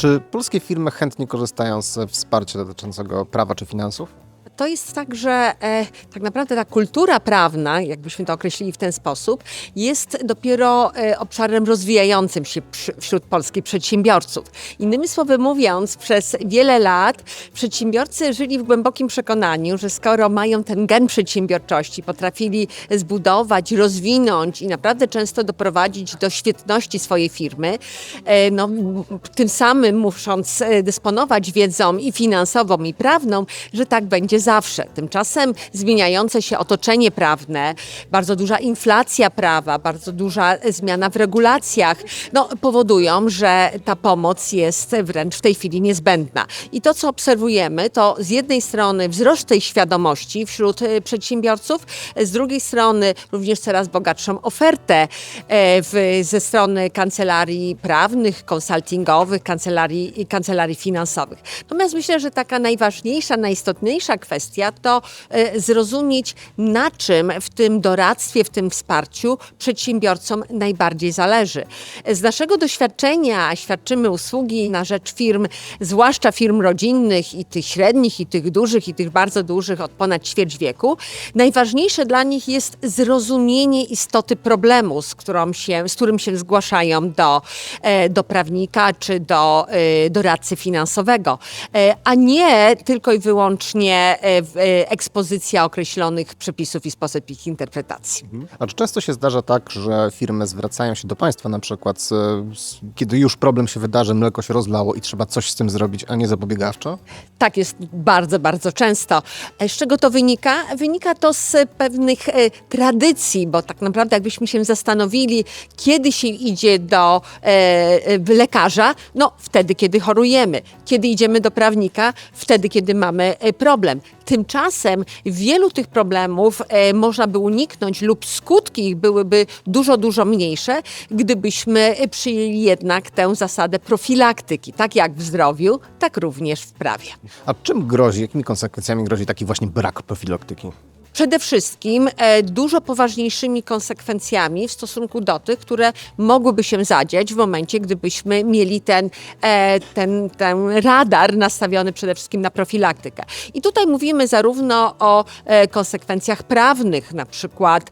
Czy polskie firmy chętnie korzystają z wsparcia dotyczącego prawa czy finansów? To jest tak, że e, tak naprawdę ta kultura prawna, jakbyśmy to określili w ten sposób, jest dopiero e, obszarem rozwijającym się przy, wśród polskich przedsiębiorców. Innymi słowy mówiąc, przez wiele lat przedsiębiorcy żyli w głębokim przekonaniu, że skoro mają ten gen przedsiębiorczości, potrafili zbudować, rozwinąć i naprawdę często doprowadzić do świetności swojej firmy, e, no, tym samym musząc e, dysponować wiedzą i finansową, i prawną, że tak będzie zawsze. Tymczasem zmieniające się otoczenie prawne, bardzo duża inflacja prawa, bardzo duża zmiana w regulacjach, no, powodują, że ta pomoc jest wręcz w tej chwili niezbędna. I to, co obserwujemy, to z jednej strony wzrost tej świadomości wśród e, przedsiębiorców, z drugiej strony również coraz bogatszą ofertę e, w, ze strony kancelarii prawnych, konsultingowych, kancelarii, kancelarii finansowych. Natomiast myślę, że taka najważniejsza, najistotniejsza kwestia to e, zrozumieć, na czym w tym doradztwie, w tym wsparciu przedsiębiorcom najbardziej zależy. Z naszego doświadczenia świadczymy usługi na rzecz firm, zwłaszcza firm rodzinnych i tych średnich, i tych dużych, i tych bardzo dużych od ponad ćwierć wieku. Najważniejsze dla nich jest zrozumienie istoty problemu, z, którą się, z którym się zgłaszają do, e, do prawnika czy do e, doradcy finansowego, a nie tylko i wyłącznie ekspozycja określonych przepisów i sposób ich interpretacji. A czy często się zdarza tak, że firmy zwracają się do państwa na przykład, z, z, kiedy już problem się wydarzy, mleko się rozlało i trzeba coś z tym zrobić, a nie zapobiegawczo? Tak jest bardzo, bardzo często. E, Z czego to wynika? Wynika to z pewnych e, tradycji, bo tak naprawdę jakbyśmy się zastanowili, kiedy się idzie do e, e, lekarza, no wtedy, kiedy chorujemy. Kiedy idziemy do prawnika? Wtedy, kiedy mamy e, problem. Tymczasem wielu tych problemów e, można by uniknąć lub skutki ich byłyby dużo, dużo mniejsze, gdybyśmy przyjęli jednak tę zasadę profilaktyki, tak jak w zdrowiu, tak również w prawie. A czym grozi, jakimi konsekwencjami grozi taki właśnie brak profilaktyki? Przede wszystkim e, dużo poważniejszymi konsekwencjami w stosunku do tych, które mogłyby się zadziać w momencie, gdybyśmy mieli ten, e, ten, ten radar nastawiony przede wszystkim na profilaktykę. I tutaj mówimy zarówno o e, konsekwencjach prawnych, na przykład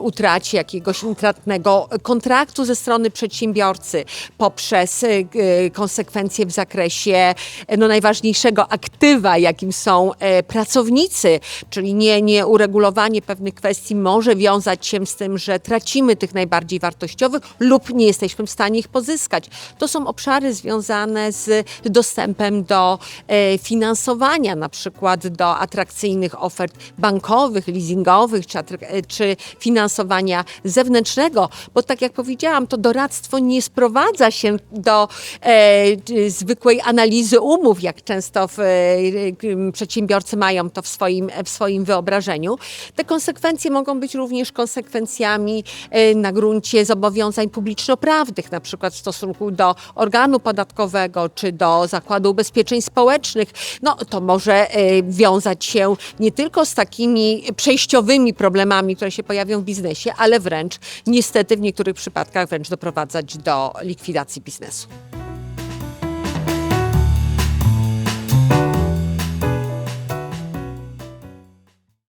utracie jakiegoś intratnego kontraktu ze strony przedsiębiorcy, poprzez konsekwencje w zakresie no, najważniejszego aktywa, jakim są pracownicy, czyli nie, nie uregulowanie pewnych kwestii może wiązać się z tym, że tracimy tych najbardziej wartościowych lub nie jesteśmy w stanie ich pozyskać. To są obszary związane z dostępem do e, finansowania, na przykład do atrakcyjnych ofert bankowych, leasingowych czy, e, czy finansowania zewnętrznego, bo tak jak powiedziałam, to doradztwo nie sprowadza się do e, zwykłej analizy umów, jak często w, e, przedsiębiorcy mają to w swoim, w swoim wyobrażeniu. Te konsekwencje mogą być również konsekwencjami e, na gruncie zobowiązań publiczno-prawnych, na przykład w stosunku do organu podatkowego czy do Zakładu Ubezpieczeń Społecznych. No, to może e, wiązać się nie tylko z takimi przejściowymi problemami, które się pojawią w biznesie, ale wręcz niestety w niektórych przypadkach wręcz doprowadzać do likwidacji biznesu.